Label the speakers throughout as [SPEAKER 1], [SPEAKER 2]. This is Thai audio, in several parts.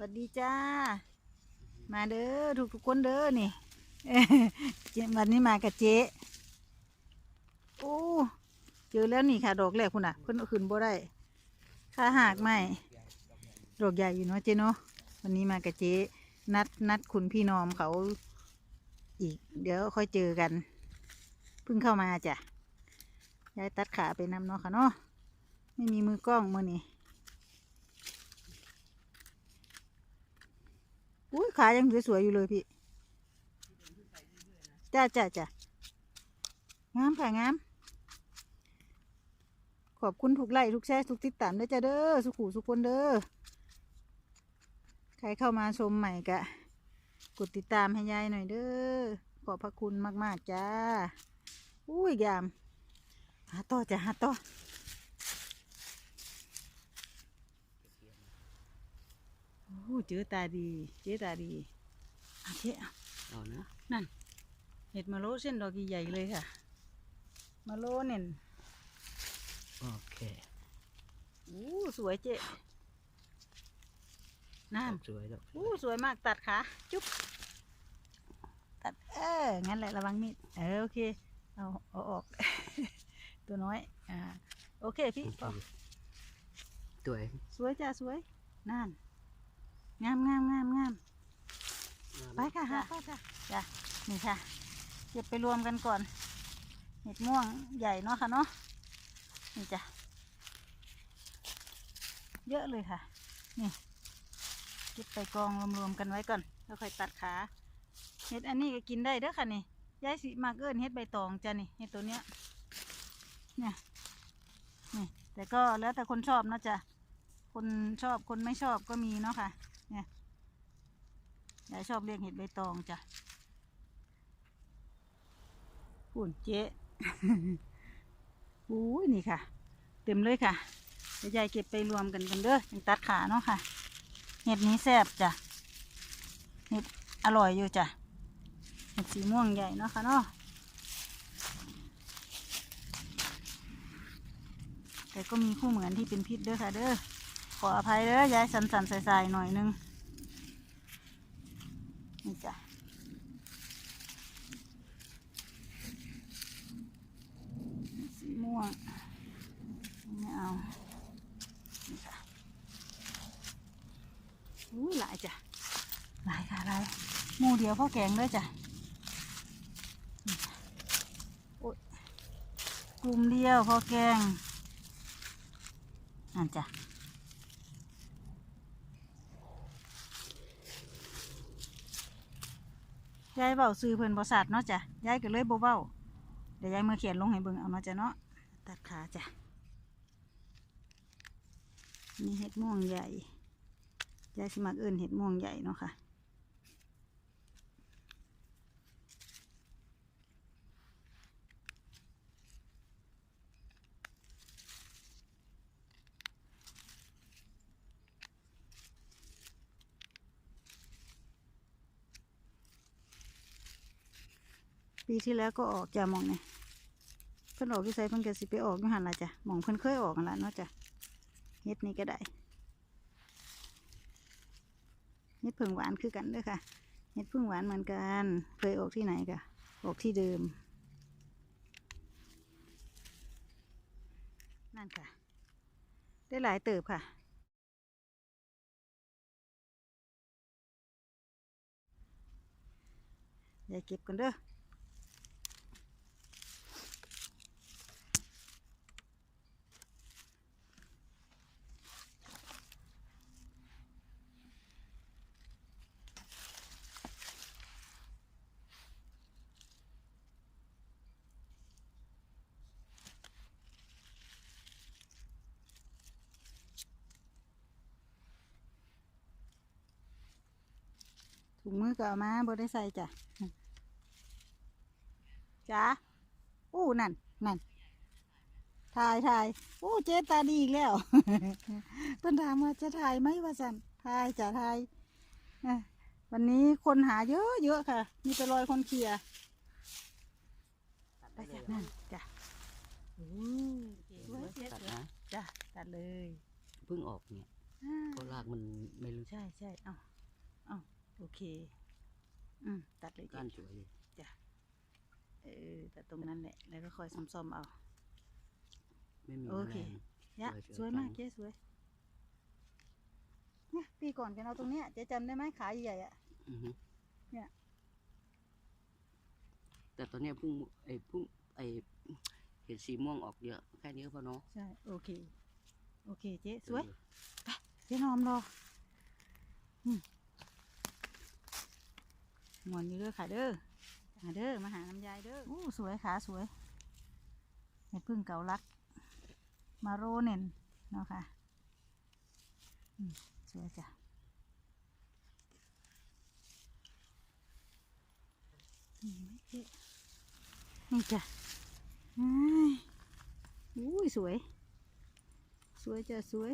[SPEAKER 1] สวัสดีจ้า มาเด้อทุกทุกคนเด้อนี่วันนี้มากับเจ๊โอ้เจอแล้วนี่ค่ะ ดอกแรกคุณอะเพิ่นขึ้นบ่ได้ค่าหากไม่ดอกใหญ่อยู่เนาะเจ๊เนาะวันนี้มากับเจ๊นัดนัดคุณพี่นอมเขาอีก เดี๋ยวค่อยเจอกันเพิ่งเข้ามาจ้ะยายตัดขาไปนำเนาะค่ะเนาะไม่มีมือกล้องมือนี่ อุ้ยขายังสวยๆอยู่เลยพี่จ้าจ้าจ้างามค่ะงาม ขอบคุณทุกไลค์ทุกแชร์ทุกติดตามด้วยจ้าเด้อสุขูสุขคนเด้อใครเข้ามาชมใหม่กะกดติดตามให้ยายหน่อยเด้อขอบพระคุณมาก ๆ จ้า อุ้ยยามหาต่อจ้ะหาต่อ อ้เจอตาดี เจ๊ตาดีเอาเจ๊เอา
[SPEAKER 2] เอานะ
[SPEAKER 1] นั่น เห็ดมะโลเส้นดอกใหญ่ๆเลยค่ะมะโลเนี่ย
[SPEAKER 2] โอเค
[SPEAKER 1] อู้สวยเจ๊นั่น
[SPEAKER 2] สวยแล้ว
[SPEAKER 1] อู้สวยมากตัดขาจุ๊บตัดเอองั้นแหละระวังมีดเออโอเคเอาเอาออก ตัวน้อยอ่าโอเคพี่พอ
[SPEAKER 2] สวย
[SPEAKER 1] สวยจ้าสวยนั่น งามงามงามงามไปค่ะฮะไปค่ะจ้ะนี่ค่ะ เก็บไปรวมกันก่อนเห็ดม่วงใหญ่เนาะค่ะเนาะนี่จ้ะเยอะเลยค่ะ นี่เก็บไปกองรวมๆกันไว้ก่อนแล้วค่อยตัดขาเห็ดอันนี้ก็กินได้เด้อค่ะนี่ยายสิมากเอิ้นเห็ดใบตองจ้ะนี่เห็ดตัวเนี้ยเนี่ยนี่แต่ก็แล้วแต่คนชอบนะจ๊ะคนชอบคนไม่ชอบก็มีเนาะค่ะเนี่ ยายชอบเรียกเห็ดใบตองจ้ะปุ่นเจ๊อุ้ยนี่ค่ะ เต็มเลยค่ะเดี๋ยวยายเก็บไปรวมกันกันเด้อยังตัดขาเนาะค่ะ เห็ดนี้แซ่บจ้ะ เห็ดอร่อยอยู่จ้ะ เห็ดสีม่วงใหญ่เนาะค่ะเนาะ แต่ก็มีคู่เหมือนที่เป็นพิษเด้อค่ะเด้อ ขออภัยเด้อยายสันสันๆใส่ๆหน่อยนึง นี่จ้ะสีม่วงไม่เอานี่ค่ะอุ้ยหลายจ้ะหลายค่ะหลายหมูเดียวพ่อแกงด้วยจ้ะนี่ค่ะโอ๊ยกลุ่มเดียวพ่อแกงนั่นจ้ะ ยายเบาซื้อเพิ่นบริษัทเนาะจ้ะยายก็เลยบ่เบาเดี๋ยวยายมาเขียนลงให้เบิ่งเอาเนาะจ้ะเนาะตัดขาจ้ะนี่เห็ดม่วงใหญ่ยายสิมักเอื้นเห็ดม่วงใหญ่เนาะค่ะ ปีที่แล้วก็ออกจ้ะมองเนี่ยเพิ่นออกที่ไสเพิ่นก็สิไปออกอยู่หันละจ้ะมองเพิ่นเคยออกนั่นละเนาะจ้ะเฮ็ดนี่ก็ได้เฮ็ดเพิ่งหวานคือกันเด้อค่ะเฮ็ดเพิ่งหวานเหมือนกันเคยออกที่ไหนกะออกที่เดิม นั่นค่ะ ได้หลายเติบค่ะอย่าเก็บกันเด้อ ถุงมือก็เอามาบ่ได้ใส่จ้ะจ้าอู้นั่นนั่นถ่ายถ่ายอู้เจ๊ตาดีอีกแล้วเพิ่นถามว่าจะถ่ายไหมว่าสันถ่ายจะถ่ายเอ้อวันนี้คนหาเยอะเยอะค่ะ มีแต่รอยคนเคลียร์ไปจ้ะนั่นจ้ะอู้สวยสวย
[SPEAKER 2] ตัด
[SPEAKER 1] สวย
[SPEAKER 2] นะ
[SPEAKER 1] จ้ะตัดเลย
[SPEAKER 2] เพิ่งออกเนี่ย
[SPEAKER 1] อ่า
[SPEAKER 2] เพราะรากมันไม่รู้
[SPEAKER 1] ใช่ใช่เอาเอา โอเค อืมตัดเลย
[SPEAKER 2] ก้า
[SPEAKER 1] จ้ะ
[SPEAKER 2] นสวยเลย
[SPEAKER 1] เออตัดตรงนั้นแหละ แล้วก็คอยซ่อมๆเอา
[SPEAKER 2] ไม่มี
[SPEAKER 1] โอ
[SPEAKER 2] แม
[SPEAKER 1] เค
[SPEAKER 2] ลง
[SPEAKER 1] ยะ
[SPEAKER 2] สวยๆ
[SPEAKER 1] สวยมาก
[SPEAKER 2] จัง
[SPEAKER 1] เจ๊สวยเนี่ยปีก่อนกันเอาตรงเนี้ยเจ๊จำได้ไหมขาใหญ่ๆอะ
[SPEAKER 2] อือฮึ
[SPEAKER 1] เนี่ย
[SPEAKER 2] แต่ตอนเนี้ยพุ่งไอ้พุ่งไอ้เห็ดสีม่วงออกเยอะ แค่นี้ก็พอเนาะ
[SPEAKER 1] ใช่ โอเค โอเค เจ๊สวย
[SPEAKER 2] เออ
[SPEAKER 1] เจ๊นอมรออืมห มอนอยู่เด้อค่ะเด้อมาเด้อมาหาน้ำยายเด้ออู้สวยขาสวยเห็ดพึ่งเก่าลัก มาโรเน่นเนาะค่ะอืมสวยจ้ะนี่จ้ะอุ้ยสวย สวยจ้ะสวย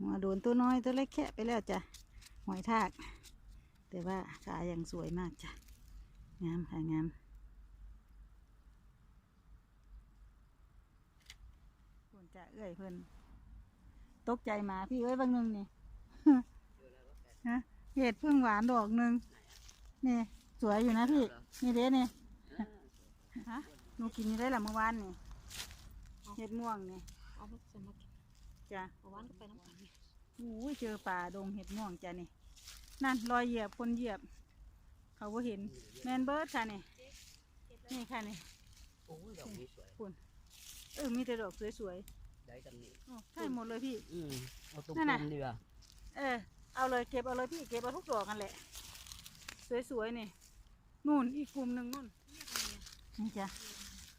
[SPEAKER 1] หัวโดนตัวน้อยตัวเล็กแค่ไปแล้วจ้ะหอยทาก แต่ว่าขายังสวยมากจ้ะ งามค่ะงามควรจะเอ้ยเพิ่นตกใจมาพี่เอ้ยบางนึงนี่ฮะเห็ดพึ่งหวานดอกหนึ่งนี่สวยอยู่นะพี่ นี่เด้นี่ฮะหนูกินนี่ได้หละเมื่อวานนี่เห็ดม่วงนี่
[SPEAKER 3] จะมากิน
[SPEAKER 1] จ้ะ
[SPEAKER 3] เอาวันก็ไปน้ำกัน
[SPEAKER 1] อู้ยเจอป่าดงเห็ดม่วงจ้ะนี่ นั่นรอยเหยียบคนเหยียบ เขาก็เห็นแมนเบิร์ดค่ะนี่ นี่ค่ะนี่
[SPEAKER 2] โอ้ยดอกนี้สวย
[SPEAKER 1] เออมีแต่ดอกสวย
[SPEAKER 2] ได้กันนี่
[SPEAKER 1] ๆโอ้ได้หมดเลยพี่
[SPEAKER 2] อืมเอาตรง
[SPEAKER 1] นั่นน่ะ
[SPEAKER 2] ๆดีกว่า
[SPEAKER 1] เออ เอาเลยเก็บเอาเลยพี่เก็บเอาทุกดอกกันแหละ สวยๆนี่นู่นอีกกลุ่มหนึ่งนู่นนี่จ้ะ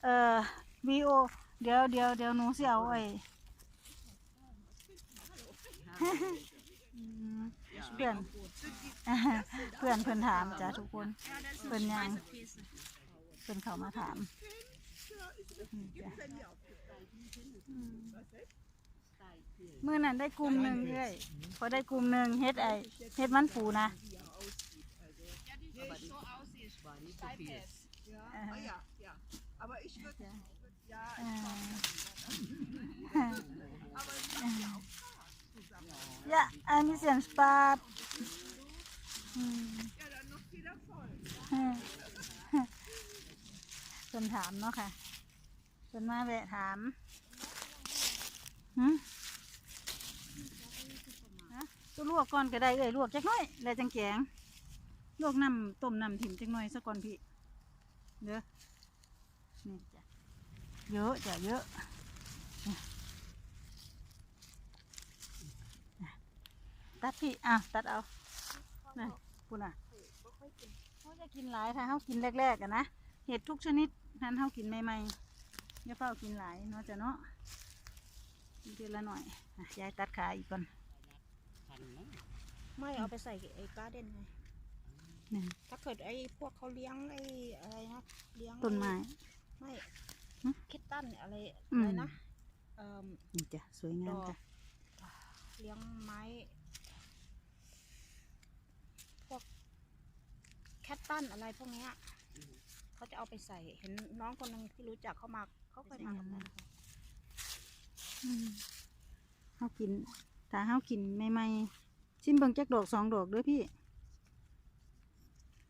[SPEAKER 1] เอ่อวีโอเดี๋ยวเดี๋ยวเดี๋ยวหนูสิเอาไอ้อืม เพื่อนเพื่อนเพื่อนถามจ้ะทุกคนเพื่อนยังเพื่อนเขามาถามอืมจ้ะอืมมื่อนั้นได้กลุ่มหนึ่งเลยพอได้กลุ่มหนึ่งเฮ็ดไอเฮ็ดมันปูนะ
[SPEAKER 2] อ
[SPEAKER 4] Ja.
[SPEAKER 1] ein bisschen Spaß. Hm.
[SPEAKER 4] ja dann noch viel Erfolg.
[SPEAKER 1] เพิ่นถามเนาะค่ะเพิ่นมาแวะถามหืมตัวลวกก่อนก็ได้เอ้ยลวกจักหน่อยแล้วจังแกงลวกน้ำต้มน้ำถิ่มจักหน่อยสักก่อนพี่เด้อนี่จ้ะเยอะจ้ะเยอะ ตัดพี่อะตัดเอาน่ะคุณอะเขาจะกินหลายถ้าเขากินแรกๆอะนะเห็ดทุกชนิดท่านเฮากินใหม่ๆอย่าเฝ้ากินหลายเนาะจ้ะเนาะกินทีละหน่อยอะยายตัดขาอีกก่อน
[SPEAKER 2] พันนะ
[SPEAKER 3] ไม่เอาไปใส่ไอ้การ์เด้นไง
[SPEAKER 1] หนึ่ง
[SPEAKER 3] ถ้าเกิดไอ้พวกเขาเลี้ยงไอ้อะไรนะเลี้ยง
[SPEAKER 1] ต้นไม้
[SPEAKER 3] ไม่
[SPEAKER 1] หึ
[SPEAKER 3] คิดตันอะไร
[SPEAKER 1] อืม
[SPEAKER 3] อะไรนะเอ่อ
[SPEAKER 1] นี่จ้ะสวยงามจ้ะ
[SPEAKER 3] เลี้ยงไม้พวก แคทตันอะไรพวกเนี้ยเขาจะเอาไปใส่ เห็นน้องคนหนึ่งที่รู้จักเขามาเขาเคยมากับนั่น
[SPEAKER 1] อืมเฮากิน ถ้าเฮากินใหม่ๆชิมเบิ่งจักดอกสองดอกเด้อพี่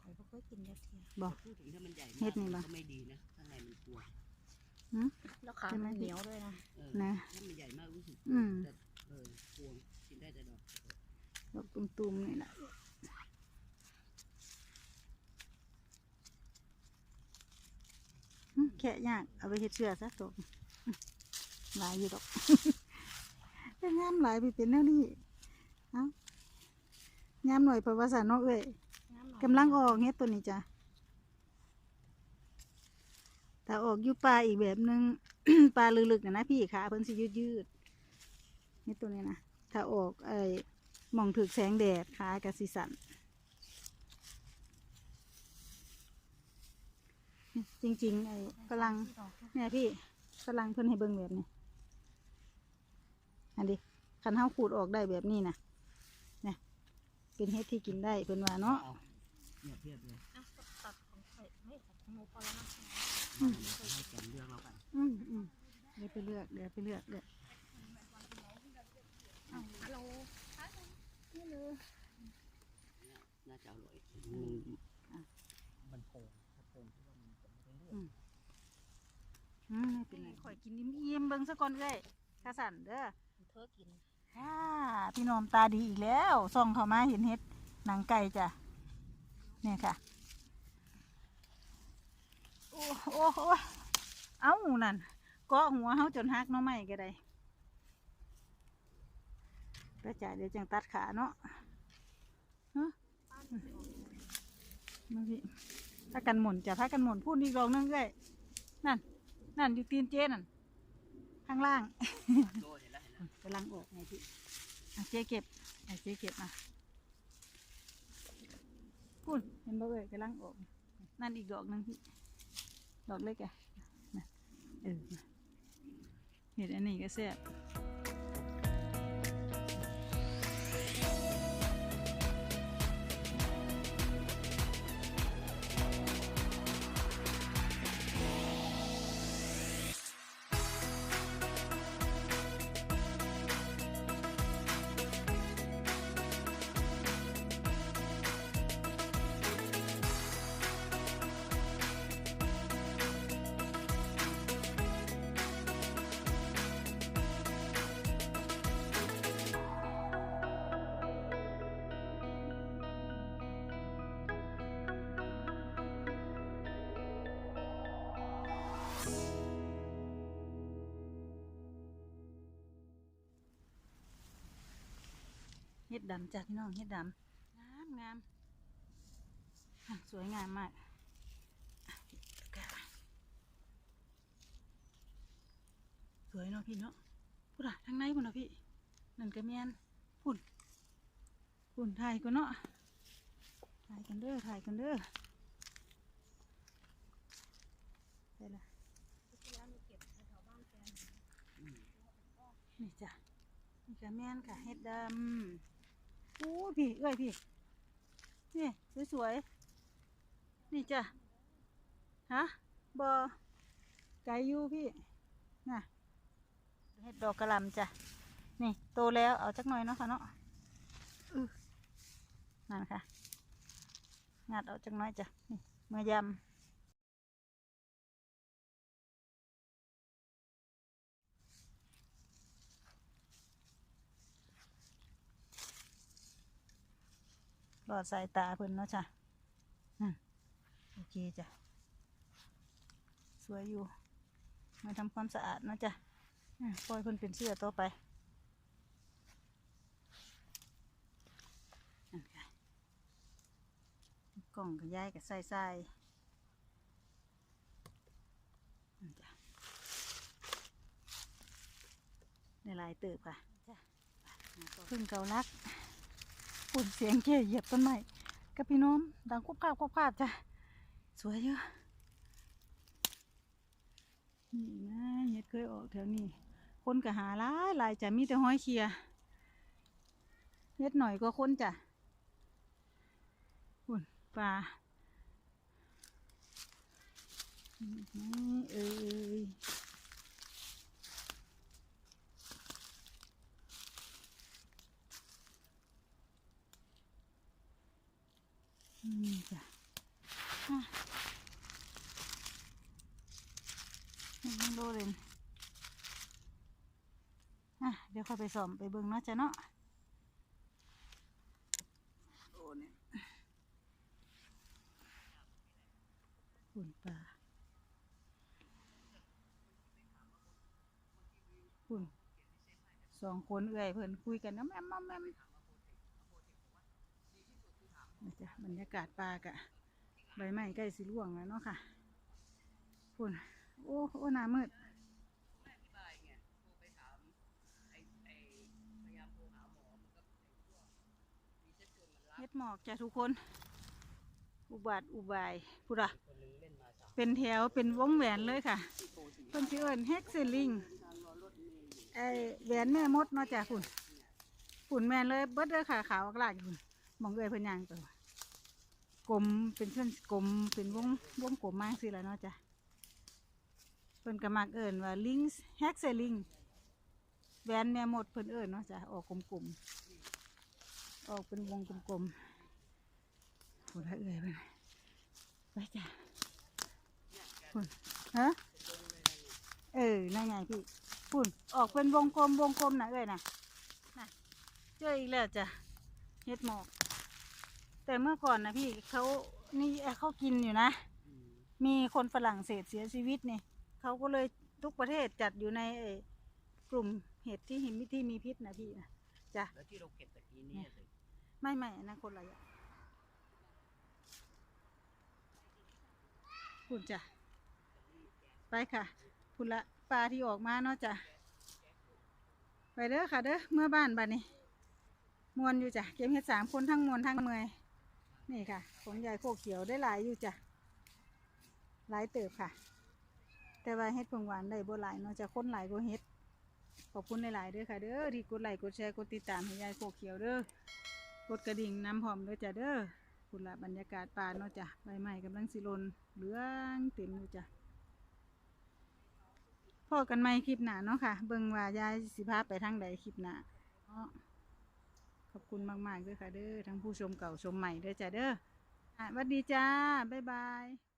[SPEAKER 3] ข่อยบ่เคยกินยักเทีย
[SPEAKER 1] บอก
[SPEAKER 2] พูดถึงถ้ามันใหญ่
[SPEAKER 1] เฮ็
[SPEAKER 2] มาก
[SPEAKER 1] ดนี่
[SPEAKER 2] มั
[SPEAKER 1] บ่
[SPEAKER 2] นก็ไม่ดีนะข้างในมันกลัว
[SPEAKER 3] แล้วขา
[SPEAKER 1] ใช่ไหม
[SPEAKER 3] มันเหนียวด้วยนะ
[SPEAKER 2] เออ
[SPEAKER 1] นะ
[SPEAKER 2] ถ้ามันใหญ่มากรู้สึก
[SPEAKER 1] อืม
[SPEAKER 2] แต่เออพวงกินได้แต่ดอก
[SPEAKER 1] ดอกตุ่มๆนี่แหละอืม แค่ยาก เอาไปเฮ็ดเสื้อซะดอกอืมหลายอยู่ดอกเป็นงามหลายไปเป็นแนวนี้เอ้างามหน่อยเพราะว่าสานเนาะเอ้ย
[SPEAKER 3] น้ำหน่อย
[SPEAKER 1] กำลังออกเฮ็ดตัวนี้จ้ะถ้าออกอยู่ปลาอีกแบบหนึง ปลาลึกๆนะนะพี่ขาเพิ่นสิยืดยืดๆเฮ็ดตัวนี้นะถ้าออกไอ้หมองถึกแสงแดดขากะสิสัน จริง ๆ ไอ้ฝรั่ง
[SPEAKER 3] ดอกนะ
[SPEAKER 1] เนี่ยพี่ฝรั่งเพิ่นให้เบิ่งแบบนี้อันดิคันเฮาขูดออกได้แบบนี้นะเนี่ยเป็นเฮ็ดที่กินได้เพิ่นว่าเนาะ
[SPEAKER 2] เอาเรียบเรียบเลย
[SPEAKER 3] อะตัดของใส่ไม่ตัดของหนูพอแล้วนะ
[SPEAKER 2] ให้แกนเลือกแล้วกัน
[SPEAKER 1] อืมอืมเดี๋ยวไปเลือกเดี๋ยวไปเลือกเดี๋ยว
[SPEAKER 3] อ้าวฮัลโหลนี่เลย
[SPEAKER 2] น่าจะอร่อยมันมันโผล่ถ้าโผล่ที่ว่ามันจะไม่ได้เลือก
[SPEAKER 1] อืม ไม่เป็นไรข่อยกินอิ่มๆเบิ่งซะก่อนเอ้ยข้าสั่นเด้อ
[SPEAKER 3] เธอกิน
[SPEAKER 1] อ่าพี่น้อมตาดีอีกแล้วส่องเข้ามาเห็นเฮ็ดหนังไก่จ้ะเนี่ยค่ะ โอ้โอ้โอ้เอ้านั่นเกาะหัวเฮาจนหักเนาะไม่ก็ได้ไปจ่ายเดี๋ยวจังตัดขาเนาะฮะมาพี่ถ้ากันหมุนจะพากันหมุนพูดอีกรองนึงเลยนั่น นั่นอยู่ตีนเจนั่นข้างล่าง
[SPEAKER 2] โดนเห็นแล้วเห็นแล้ว
[SPEAKER 1] กำลังออกไงพี่อะเจ๊เก็บอะเจ๊เก็บมาพูดเห็นบ่เอ่ยกำลังออก นั่นอีกดอกหนึงพี่ ดอกเล็กอะนะเออนะเห็ดอันนี้ก็แซ่บ เห็ดดำจ้ะพี่น้องเห็ดดำงามงามสวยงามมากสวยเนาะพี่เนาะพูดอะทางในพุ่นเนาะพี่นั่นก็แม่นพุ่นพุ่นถ่ายกันเนาะถ่ายกันเด้อถ่ายกันเด้อได้ละ
[SPEAKER 3] ที่แล้วหนูเก็บแถวๆบ้านแฟน
[SPEAKER 1] นี่จ้ะนี่ก็แม่นค่ะเห็ดดำ อ้พี่เอ้ยพี่นี่สวยๆนี่จ้ะฮะบอไก่ยูพี่น่ะเห็ดดอกกระลำจ้ะนี่โตแล้วเอาจักหน่อยเนาะค่ะเนาะนั่นค่ะงัดเอาจักหน้อยจ้ะนี่เมื่อยำ รอดสายตาเพิ่นเนาะจ้ะโอเคจ้ะ สวยอยู่ มาทำความสะอาดเนาะจ้ะปล่อยเพิ่นเป็นเสื้อต่อไปกล่องกับย้ายกับใส่ใส่ในลายติบค่ะจ้ะพึ่งเกาลัก ปุ่นเสียงเจ๊เหยียบต้นไม้กับพี่น้องดังควบคาบควบคาบจ้ะสวยเยอะนี่นะเฮ็ดเคยออกแถวนี้ คนก็หาหลายหลายจ้ะมีแต่ห้อยเคียเฮ็ดหน่อยก็คนจ้ะหุ่นปลานี่เอ้ย นี่จ้ะอะไม่รู้เลยอะเดี๋ยวเข้าไปสอมไปเบิ่งเนาะจ้ะเนาะโอ้เนี่ยหุ่นปลาหุ่นสองคนเอื่อยเพิ่นคุยกันนะแม่มแม่มแม่ จ้ะบรรยากาศปลากะใบไม้ใกล้สิร่วงแล้วเนาะค่ะหุ่นโอ้โอ้หน้ามืด
[SPEAKER 2] อธิบายไงโทหมอมันก็ไอ้พวกรีเฮ็
[SPEAKER 1] ดหมอกจ้ะทุกคน อุบาทอุบายพูดอะ
[SPEAKER 2] คนนึงเล่นมาสาม
[SPEAKER 1] เป็นแถวเป็นวงแหวนเลยค่ะเพิ่นสิเอิ้นเฮกเซลิงไอแหวนแม่มดเนาะจ้ะคุณฝุ่นแม่นเลยเบิดเลยค่ะขาวกลากอยู่มองเอ้ยเพิ่นย่างตัว กลมเป็นเส้นกลมเป็นวงวงกลมมากสิละเนาะจ้ะเพิ่นก็มักเอิ้นว่าลิงเฮกเซลิงแวนแม่หมดเพิ่นเอิ้นเนาะจ้ะออกกลมๆออกเป็นวงกลมๆพูดละเอ้ยเพิ่นไปจ้ะคุณฮะเออนั่นไงพี่คุณออกเป็นวงกลมวงกลมนะเอ้ยนะน่ะเจออีกแล้วจ้ะเฮ็ดหมอก แต่เมื่อก่อนนะพี่เขานี่เอ่อเขากินอยู่นะ มีคนฝรั่งเศสเสียชีวิตเนี่ยเขาก็เลยทุกประเทศจัดอยู่ในเอ่อกลุ่มเห็ดที่หิมที่มีพิษนะพี่นะจ้ะ
[SPEAKER 2] แล้วที่เราเก็บตะกี้เนี่ยสิ
[SPEAKER 1] ไม่ไม่อันนั้นคนละอย่างคุณจ้ะไปค่ะคุณละปลาที่ออกมาเนาะจ้ะไปเด้อค่ะเด้อเมื่อบ้านบ้านนี้มวนอยู่จ้ะเก็บเห็ดสามคนทั้งมวนทั้งเมอย นี่ค่ะผลใหญ่โคกเขียวได้หลายอยู่จ้ะหลายเติบค่ะ แต่ว่าเห็ดผงหวานได้บ่หลายเนาะจะค้นหลายก็เห็ดขอบคุณหลายๆเด้อค่ะ เด้อที่กดไลค์กดแชร์กดติดตามให้ยายโคกเขียวเด้อกดกระดิ่งน้ำหอมเด้อจ้ะเด้อคุณละบรรยากาศป่าเนาะจ้ะใบไม้กำลังสิลนเหลืองเต็มอยู่จ้ะพอกันไหมคลิปหน้าเนาะค่ะ เบิ่งว่ายายสิพาไปทางใดคลิปหน้าเนาะ ขอบคุณมากๆด้วยค่ะเด้อทั้งผู้ชมเก่าชมใหม่ด้อจ้ะเด้อสวัสดีจ้า บ๊ายบาย